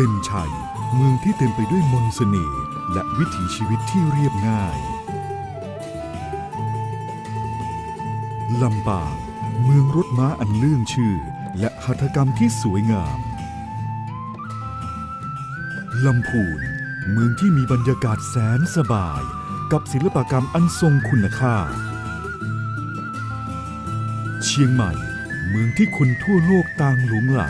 เด่นชัย เมืองที่เต็มไปด้วยมนต์เสน่ห์และวิถีชีวิตที่เรียบง่ายลำปางเมืองรถม้าอันเลื่องชื่อ และหัตถกรรมที่สวยงามลำพูนเมืองที่มีบรรยากาศแสนสบาย กับศิลปกรรมอันทรงคุณค่า เชียงใหม่ เมืองที่คนทั่วโลก ต่างหลงไหล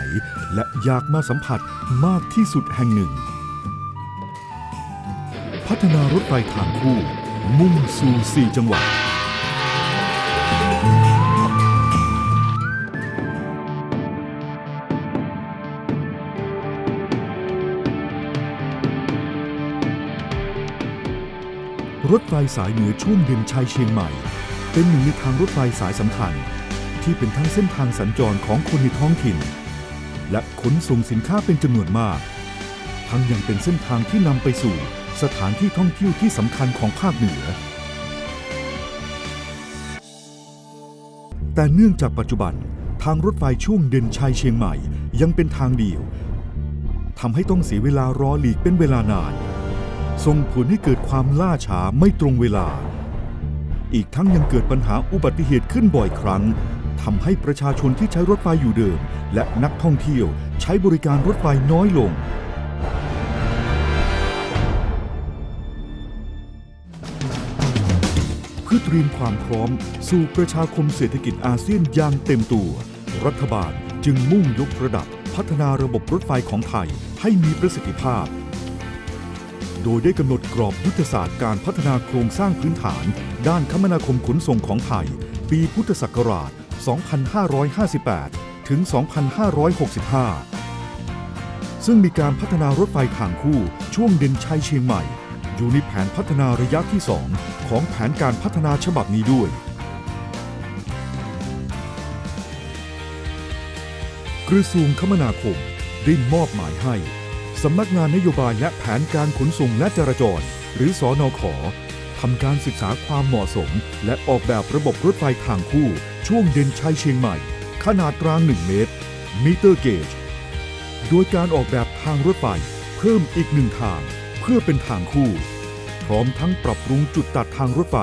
และอยากมาสัมผัสมากที่สุดแห่งหนึ่ง พัฒนารถไฟทางคู่ มุ่งสู่4จังหวัด รถไฟสายเหนือช่วงเด่นชัยเชียงใหม่ เป็นหนึ่งในทางรถไฟสายสำคัญ ที่เป็นทั้งเส้นทางสัญจรของคนในท้องถิ่น และขนส่งสินค้าเป็นจำนวนมาก ทั้งยังเป็นเส้นทางที่นำไปสู่สถานที่ท่องเที่ยวที่สำคัญของภาคเหนือ แต่เนื่องจากปัจจุบันทางรถไฟช่วงเด่นชัยเชียงใหม่ยังเป็นทางเดียวทำให้ต้องเสียเวลารอหลีกเป็นเวลานาน ส่งผลให้เกิดความล่าช้าไม่ตรงเวลา อีกทั้งยังเกิดปัญหาอุบัติเหตุขึ้นบ่อยครั้ง ทำให้ประชาชนที่ใช้รถไฟอยู่เดิม และนักท่องเที่ยวใช้บริการรถไฟน้อยลง เพื่อเตรียมความพร้อมสู่ประชาคมเศรษฐกิจอาเซียนอย่างเต็มตัว รัฐบาลจึงมุ่งยกระดับพัฒนาระบบรถไฟของไทยให้มีประสิทธิภาพ โดยได้กำหนดกรอบยุทธศาสตร์การพัฒนาโครงสร้างพื้นฐาน ด้านคมนาคมขนส่งของไทย ปีพุทธศักราช 2558 ถึง 2565 ซึ่งมีการพัฒนารถไฟทางคู่ช่วงด่นชัยเชียงใหม่ อยู่ในแผนพัฒนาระยะที่ 2 ของแผนการพัฒนาฉบับนี้ด้วย กระทรวงคมนาคมได้มอบหมายให้ สำนักงานนโยบายและแผนการขนส่งและจราจร หรือสอนอขอ ทำการศึกษาความเหมาะสม และออกแบบระบบรถไฟทางคู่ ช่วงเด่นชัยเชียงใหม่ ขนาดราง 1 เมตร มิเตอร์เกจ โดยการออกแบบทางรถไฟเพิ่มอีกหนึ่งทาง เพื่อเป็นทางคู่ พร้อมทั้งปรับปรุงจุดตัดทางรถไฟ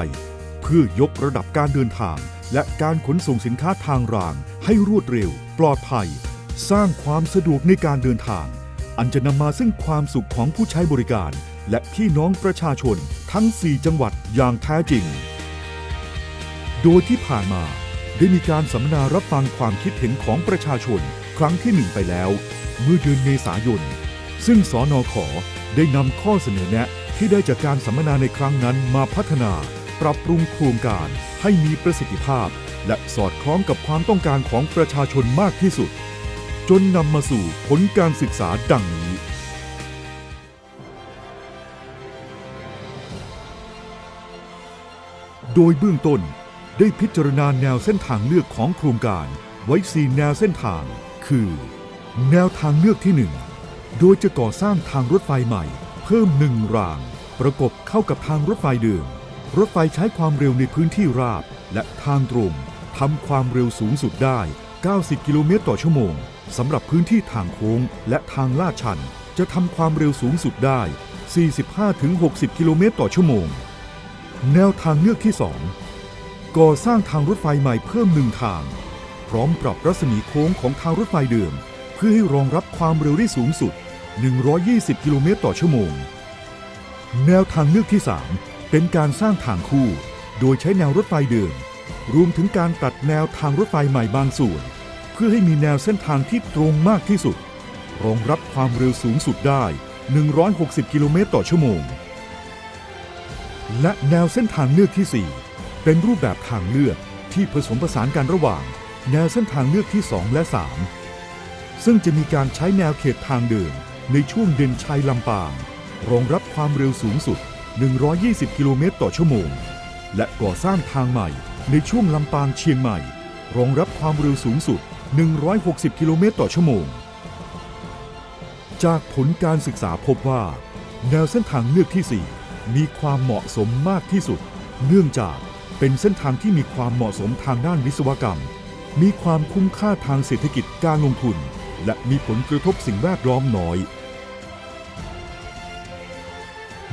เพื่อยกระดับการเดินทาง และการขนส่งสินค้าทางราง ให้รวดเร็ว ปลอดภัย สร้างความสะดวกในการเดินทาง อันจะนำมาซึ่งความสุขของผู้ใช้บริการ และพี่น้องประชาชนทั้ง 4 จังหวัดอย่างแท้จริง โดยที่ผ่านมาได้มีการสัมมนารับฟังความคิดเห็นของประชาชนครั้งที่หนึ่งไปแล้ว เมื่อเดือนเมษายน ซึ่งสอนอขอได้นำข้อเสนอแนะที่ได้จากการสัมมนาในครั้งนั้นมาพัฒนา ปรับปรุงโครงการให้มีประสิทธิภาพ และสอดคล้องกับความต้องการของประชาชนมากที่สุด จนนำมาสู่ผลการศึกษาดังนี้ โดยเบื้องต้นได้พิจารณาแนวเส้นทางเลือกของโครงการไว้4แนวเส้นทาง คือ แนวทางเลือกที่ 1 โดยจะก่อสร้างทางรถไฟใหม่ เพิ่มหนึ่งราง ประกบเข้ากับทางรถไฟเดิม รถไฟใช้ความเร็วในพื้นที่ราบ และทางตรงทำความเร็วสูงสุดได้ 90 กิโลเมตรต่อชั่วโมงสำหรับพื้นที่ทางโค้งและทางลาดชัน จะทำความเร็วสูงสุดได้ 45-60 กิโลเมตรต่อชั่วโมง แนวทางเลือกที่ 2 ก่อสร้างทางรถไฟใหม่เพิ่มหนึ่งทาง พร้อมปรับรัศมีโค้งของทางรถไฟเดิม เพื่อให้รองรับความเร็วได้สูงสุด 120 กิโลเมตรต่อชั่วโมง แนวทางเลือกที่ 3 เป็นการสร้างทางคู่ โดยใช้แนวรถไฟเดิม รวมถึงการตัดแนวทางรถไฟใหม่บางส่วน เพื่อให้มีแนวเส้นทางที่ตรงมากที่สุด รองรับความเร็วสูงสุดได้ 160 กิโลเมตรต่อชั่วโมง และแนวเส้นทางเลือกที่ 4 เป็นรูปแบบทางเลือกที่ผสมผสานกันระหว่าง แนวเส้นทางเลือกที่ 2 และ 3 ซึ่งจะมีการใช้แนวเขตทางเดินในช่วงเด่นชัยลำปาง รองรับความเร็วสูงสุด 120 กิโลเมตรต่อชั่วโมง และก่อสร้างทางใหม่ในช่วงลำปางเชียงใหม่ รองรับความเร็วสูงสุด 160 กิโลเมตรต่อชั่วโมง จากผลการศึกษาพบว่า แนวเส้นทางเลือกที่ 4 มีความเหมาะสมมากที่สุด เนื่องจากเป็นเส้นทางที่มีความเหมาะสมทางด้านวิศวกรรม มีความคุ้มค่าทางเศรษฐกิจการลงทุน และมีผลกระทบสิ่งแวดล้อมน้อย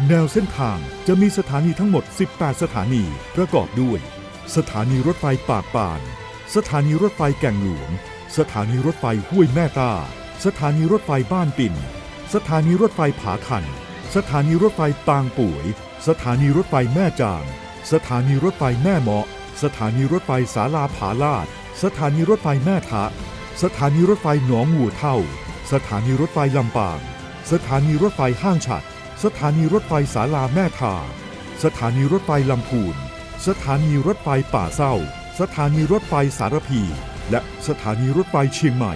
แนวเส้นทางจะมีสถานีทั้งหมด 18 สถานีประกอบด้วย สถานีรถไฟปากป่าน สถานีรถไฟแก่งหลวง สถานีรถไฟห้วยแม่ตา สถานีรถไฟบ้านปิ่น สถานีรถไฟผาคัน สถานีรถไฟปางป่วย สถานีรถไฟแม่จาง สถานีรถไฟแม่เมาะ สถานีรถไฟสาลาผาลาด สถานีรถไฟแม่ทะ สถานีรถไฟหนองหัวเท่า สถานีรถไฟลำปาง สถานีรถไฟห้างฉัด สถานีรถไฟสาลาแม่ทา สถานีรถไฟลำพูน สถานีรถไฟป่าเศร้า สถานีรถไฟสารพี และสถานีรถไฟเชียงใหม่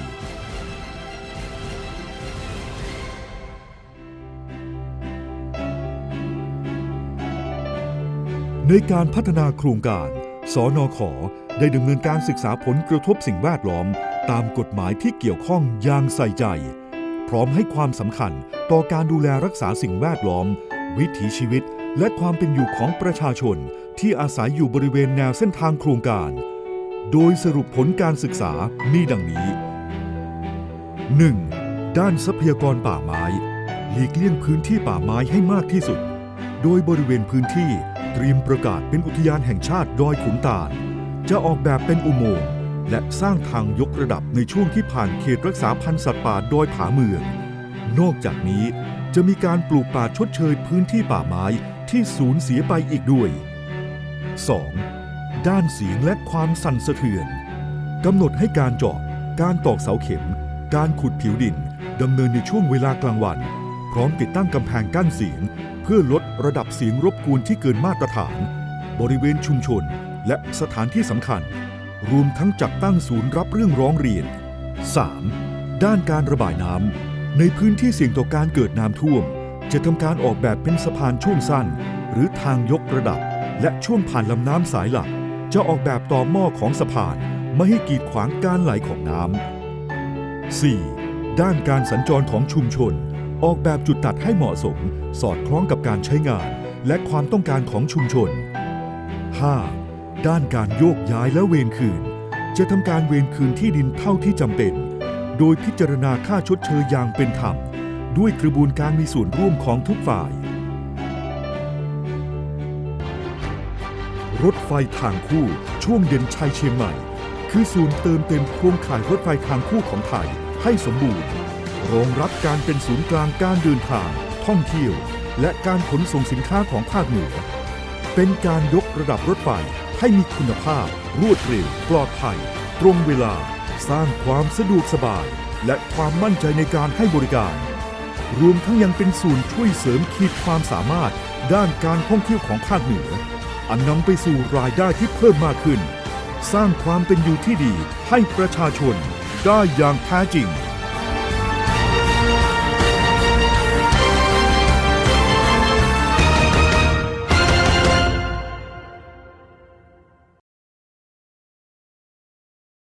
ในการพัฒนาโครงการ สนขได้ดำเนินการศึกษาผลกระทบสิ่งแวดล้อม ตามกฎหมายที่เกี่ยวข้องอย่างใส่ใจ พร้อมให้ความสำคัญต่อการดูแลรักษาสิ่งแวดล้อม วิถีชีวิต และความเป็นอยู่ของประชาชน ที่อาศัยอยู่บริเวณแนวเส้นทางโครงการ โดยสรุปผลการศึกษามีดังนี้ 1. ด้านทรัพยากรป่าไม้ หลีกเลี่ยงพื้นที่ป่าไม้ให้มากที่สุด โดยบริเวณพื้นที่ ตรียมประกาศเป็นอุทยานแห่งชาติดอยขุนตาล จะออกแบบเป็นอุโมงค์และสร้างทางยกระดับในช่วงที่ผ่านเขตรักษาพันธุ์สัตว์ป่าดอยผาเมือง นอกจากนี้จะมีการปลูกป่าชดเชยพื้นที่ป่าไม้ที่สูญเสียไปอีกด้วย 2. ด้านเสียงและความสั่นสะเทือนกำหนดให้การเจาะ การตอกเสาเข็ม การขุดผิวดินดำเนินในช่วงเวลากลางวัน ร้อมติดตั้งกำแพงกั้นเสียง เพื่อลดระดับเสียงรบกวนที่เกินมาตรฐาน บริเวณชุมชน และสถานที่สำคัญ รวมทั้งจัดตั้งศูนย์รับเรื่องร้องเรียน 3. ด้านการระบายน้ำในพื้นที่เสี่ยงต่อการเกิดน้ำท่วม จะทำการออกแบบเป็นสะพานช่วงสั้น หรือทางยกระดับ และช่วงผ่านลำน้ำสายหลัก จะออกแบบต่อหม้อของสะพานไม่ให้กีดขวางการไหลของน้ำ 4. ด้านการสัญจรของชุมชน ออกแบบจุดตัดให้เหมาะสม สอดคล้องกับการใช้งานและความต้องการของชุมชน 5. ด้านการโยกย้ายและเวรคืน จะทำการเวรคืนที่ดินเท่าที่จำเป็น โดยพิจารณาค่าชดเชยอย่างเป็นธรรม ด้วยกระบวนการมีส่วนร่วมของทุกฝ่าย รถไฟทางคู่ช่วงเด่นชัยเชียงใหม่ คือศูนย์เติมเต็มโครงข่ายรถไฟทางคู่ของไทยให้สมบูรณ์ รองรับการเป็นศูนย์กลางการเดินทาง ท่องเที่ยว และการขนส่งสินค้าของภาคเหนือ เป็นการยกระดับรถไฟให้มีคุณภาพ รวดเร็ว ปลอดภัย ตรงเวลา สร้างความสะดวกสบาย และความมั่นใจในการให้บริการ รวมทั้งยังเป็นศูนย์ช่วยเสริมขีดความสามารถ ด้านการท่องเที่ยวของภาคเหนือ อันนำไปสู่รายได้ที่เพิ่มมากขึ้น สร้างความเป็นอยู่ที่ดีให้ประชาชนได้อย่างแท้จริง